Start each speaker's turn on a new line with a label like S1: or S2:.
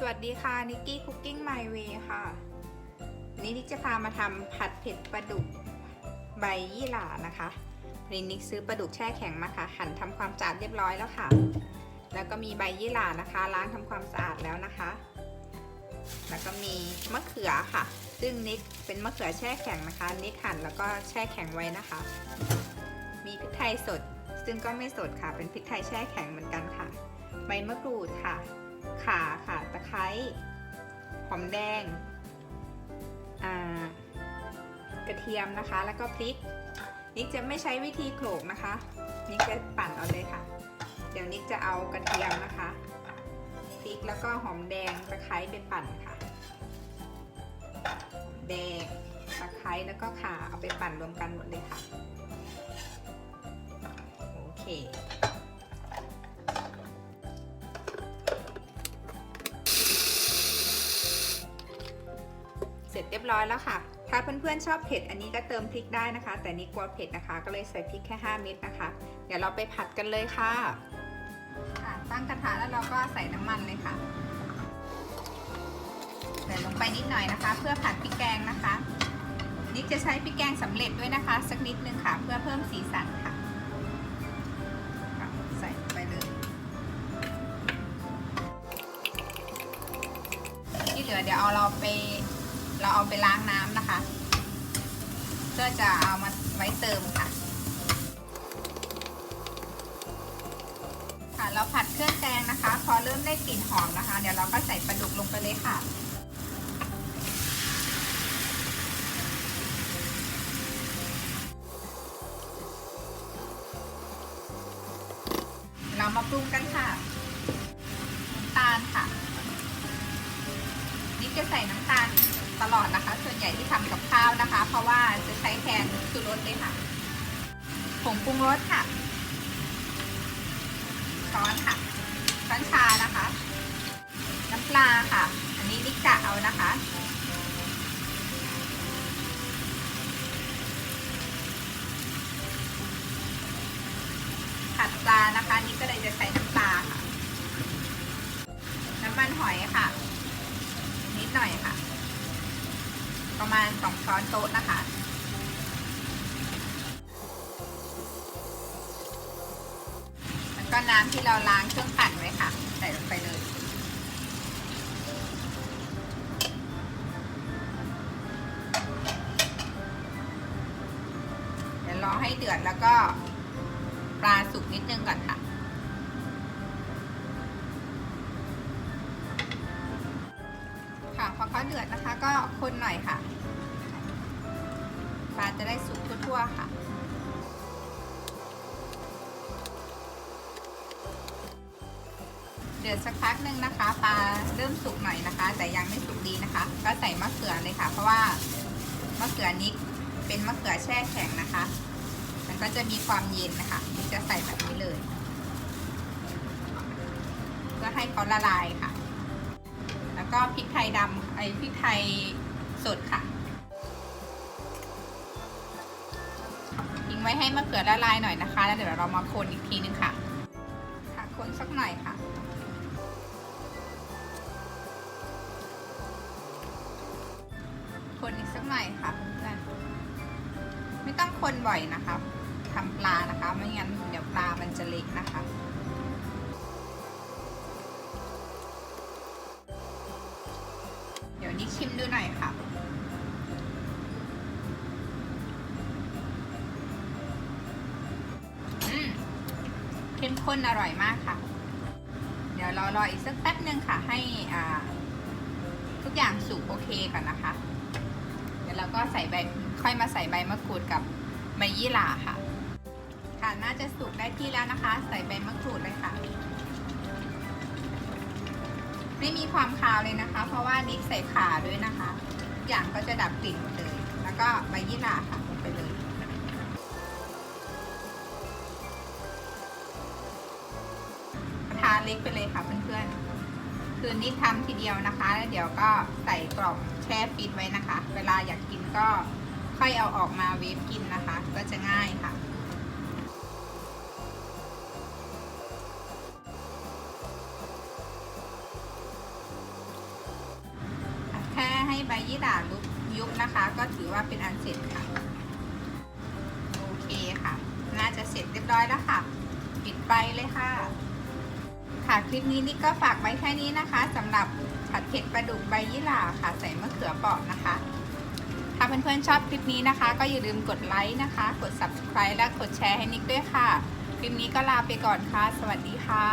S1: สวัสดีค่ะนิกกี้คุกกิ้งไมเวค่ะวันนี้นิกจะพามาทำผัดเผ็ดปลาดุกใบยี่หร่านะคะวันนี้นิกซื้อปลาดุกแช่แข็งมาค่ะ หั่นทำความสะอาดเรียบร้อยแล้วค่ะ แล้วก็มีใบยี่หร่านะคะ ล้างทำความสะอาดแล้วนะคะ แล้วก็มีมะเขือค่ะ ซึ่งนิกเป็นมะเขือแช่แข็งนะคะ นิกหั่นแล้วก็แช่แข็งไว้นะคะ มีพริกไทยสด ซึ่งก็ไม่สดค่ะ เป็นพริกไทยแช่แข็งเหมือนกันค่ะ ใบมะกรูดค่ะ ข่าค่ะตะไคร้หอมแดงกระเทียมนะคะ แล้วก็พริก นิกจะไม่ใช้วิธีโขลกนะคะ นิกจะปั่นเอาเลยค่ะ เดี๋ยวนิกจะเอากระเทียมนะคะ พริกแล้วก็หอมแดงตะไคร้ไปปั่นค่ะ แดงตะไคร้แล้วก็ข่าเอาไปปั่นรวมกันหมดเลยค่ะ โอเค ร็จเรียบร้อยแล้วค่ะ ถ้าเพื่อนๆชอบเผ็ดอันนี้ก็เติมพริกได้นะคะ แต่นี่กลัวเผ็ดนะคะ ก็เลยใส่พริกแค่ 5 เม็ดนะคะ เดี๋ยวเราไปผัดกันเลยค่ะ ตั้งกระทะแล้วเราก็ใส่น้ำมันเลยค่ะ ใส่ลงไปนิดหน่อยนะคะ เพื่อผัดพริกแกงนะคะนิกจะใช้พริกแกงสำเร็จด้วยนะคะ สักนิดนึงค่ะ เพื่อเพิ่มสีสันค่ะใส่ไปเลยที่เหลือเดี๋ยวเอาเราไป เราเอาไปล้างน้ำนะคะเพื่อจะเอามาไว้เติมค่ะ ค่ะ เราผัดเครื่องแกงนะคะ พอเริ่มได้กลิ่นหอมนะคะ เดี๋ยวเราก็ใส่ปลาดุกลงไปเลยค่ะเรามาปรุงกันค่ะ น้ำตาลค่ะนิดจะใส่น้ำตาล ตลอดนะคะ ส่วนใหญ่ที่ทำกับข้าวนะคะ เพราะว่าจะใช้แทนชูรสเลยค่ะผงปรุงรสค่ะช้อนค่ะช้อนชานะคะ น้ำปลาค่ะ อันนี้นิกจะเอานะคะผัดปลานะคะ นี่ก็เลยจะใส่น้ำปลาค่ะ น้ำมันหอยค่ะ นิดหน่อยค่ะ ประมาณสองช้อนโต๊ะนะคะ แล้วก็น้ำที่เราล้างเครื่องปั่นไว้ค่ะ ใส่ลงไปเลย เดี๋ยวรอให้เดือดแล้วก็ปลาสุกนิดนึงก่อนค่ะะพอเดือดนะคะ ก็คนหน่อยค่ะปลาจะได้สุกทั่วๆค่ะเดือดสักพักหนึ่งนะคะปลาเริ่มสุกหน่อยนะคะ แต่ยังไม่สุกดีนะคะ ก็ใส่มะเขือเลยค่ะ เพราะว่ามะเขือนี้เป็นมะเขือแช่แข็งนะคะ มันก็จะมีความเย็นนะคะนี่จะใส่แบบนี้เลยเพื่อให้เขาละลายค่ะ แล้วก็พริกไทยดำไอพริกไทยสดค่ะทิ้งไว้ให้มะเขือละลายหน่อยนะคะ แล้วเดี๋ยวเรามาคนอีกทีนึงค่ะ ค่ะคนสักหน่อยค่ะคนอีกสักหน่อยค่ะเพื่อนไม่ต้องคนบ่อยนะคะทำปลานะคะ ไม่งั้นเดี๋ยวปลามัน ชิมดูหน่อยค่ะ อืมเข้มข้นอร่อยมากค่ะ เดี๋ยวเรารออีกสักแป๊บนึงค่ะ ให้อ่า ทุกอย่างสุกโอเคก่อนนะคะ เดี๋ยวเราก็ใส่ใบค่อยมาใส่ใบมะกรูดกับใบยี่หร่าค่ะ ค่ะน่าจะสุกได้ที่แล้วนะคะ ใส่ใบมะกรูด ไม่มีความคาวเลยนะคะ เพราะว่านิกใส่ขาด้วยนะคะทุกอย่างก็จะดับกลิ่นหมดเลย แล้วก็ใบยี่หร่าค่ะลงไปเลยกระทะเล็กไปเลยค่ะเพื่อนๆ คือนิดทำทีเดียวนะคะ แล้วเดี๋ยวก็ใส่กล่องแช่ฟิตไว้นะคะ เวลาอยากกินก็ค่อยเอาออกมาเวฟกินนะคะ ก็จะง่ายค่ะ ใบยี่หร่าลุกยุบนะคะ ก็ถือว่าเป็นอันเสร็จค่ะ โอเคค่ะ น่าจะเสร็จเรียบร้อยแล้วค่ะ ปิดไฟเลยค่ะ ค่ะคลิปนี้นี่ก็ฝากไว้แค่นี้นะคะสำหรับผัดเผ็ดปลาดุกใบยี่หร่าค่ะ ใส่มะเขือเปราะนะคะ ถ้าเพื่อนๆชอบคลิปนี้นะคะ ก็อย่าลืมกดไลค์นะคะ กด subscribe และกดแชร์ให้นิกด้วยค่ะ คลิปนี้ก็ลาไปก่อนค่ะ สวัสดีค่ะ